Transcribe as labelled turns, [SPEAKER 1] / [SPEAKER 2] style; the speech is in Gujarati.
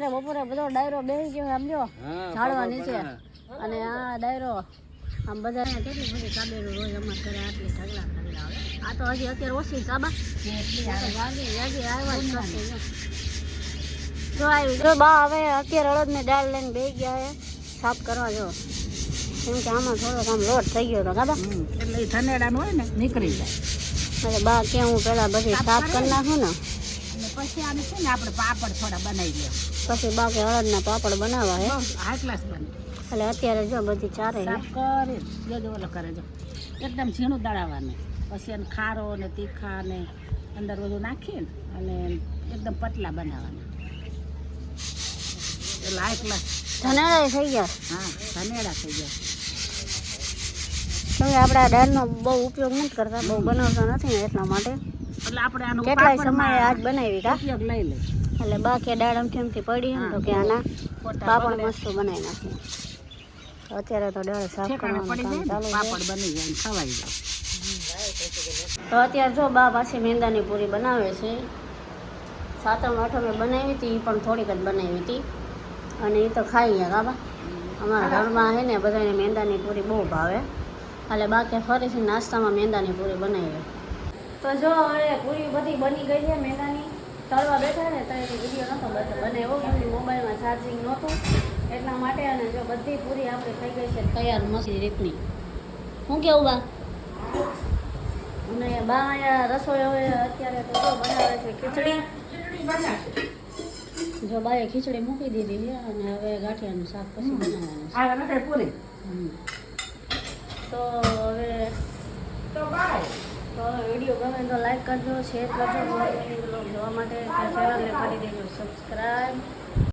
[SPEAKER 1] અત્યારે બપોરે બધો ડાયરો બેસી ગયો સમજો ઝાડવા નીચે. અને આ ડાયરો આમ બધા કેટલી બધી કાબેરું રોજ અમાર ઘરે આટલી ઢગલા ઢગલા આવે આ તો હજી અત્યારે ઓછી કાબા વાગી વાગી આવ્યા જ કરશે જો. જો આવી જો બા હવે અત્યારે અડદને દાળ લઈને બે ગયા છે સાફ કરવા જો. કેમ કે આમાં થોડોક આમ લોટ થઈ ગયો હતો કાબા
[SPEAKER 2] એટલે ધનેડાનું હોય ને નીકળી જાય.
[SPEAKER 1] એટલે બા કે હું પેલા બધી સાફ કરી નાખું ને.
[SPEAKER 2] પછી આને છે ને આપણે પાપડ થોડા બનાવી દઈએ
[SPEAKER 1] પછી બાકી અડદના પાપડ બનાવવા હે?
[SPEAKER 2] હાઈ ક્લાસ બને.
[SPEAKER 1] એટલે અત્યારે જો બધી ચારે
[SPEAKER 2] સાફ કરી. જો ઓલો કરે જો. એકદમ ઝીણું દળાવવાનું. પછી એને ખારો ને તીખા ને અંદર બધું નાખીને અને એકદમ પતલા બનાવવાના. એટલે હાઈ ક્લાસ
[SPEAKER 1] ધનેડા થઈ ગયા?
[SPEAKER 2] હા ધનેડા થઈ ગયા.
[SPEAKER 1] કે આપણે આ દાળનો બહુ ઉપયોગ નથી કરતા બહુ બનાવતા નથી એટલા માટે.
[SPEAKER 2] એટલે આપણે આનો
[SPEAKER 1] કેટલાય સમય આજ બનાવી કા
[SPEAKER 2] ઉપયોગ લઈ લે.
[SPEAKER 1] એટલે બાકી દાડમ અમથી પડી એમ તો કે આના પાપડ મસ્ત બનાવી નાખીએ. અત્યારે તો દાળ સાફ કરવાનું ચાલુ
[SPEAKER 2] પાપડ બની જાય ખવાઈ જાય.
[SPEAKER 1] તો અત્યારે જો બા પાછી મેંદાની પૂરી બનાવે છે. સાતમ આઠમે બનાવી હતી એ પણ થોડીક જ બનાવી હતી. અને એ તો ખાઈ ગયા કાબા અમારા ઘરમાં છે ને બધાને મેંદાની પૂરી બહુ ભાવે. એટલે બાકી ફરીથી નાસ્તામાં મેંદાની પૂરી બનાવી. તો જો હવે પૂરી બધી બની ગઈ છે મેદાની. તળવા બેઠા ને તો એની વીડિયો નહોતો બધો બનાવ્યો કે મોબાઈલમાં ચાર્જિંગ નહોતું. એટલા માટે અને જો બધી પૂરી આપણી થઈ ગઈ છે તૈયાર મસ્તી રીતની. શું કેવું બા? અને બા અહીંયા રસોઈ હવે અત્યારે તો જો બનાવે છે ખીચડી. જો બાએ ખીચડી મૂકી દીધી છે અને હવે ગાંઠિયાનું શાક પછી બનાવવાનું છે.
[SPEAKER 2] પૂરી?
[SPEAKER 1] હમ. તો હવે
[SPEAKER 2] તો બાય
[SPEAKER 1] તો હવે વીડિયો ગમે તો લાઈક કરજો શેર કરજો બ્લોગ જોવા માટે ચેનલને કરી દેજો. સબસ્ક્રાઈબ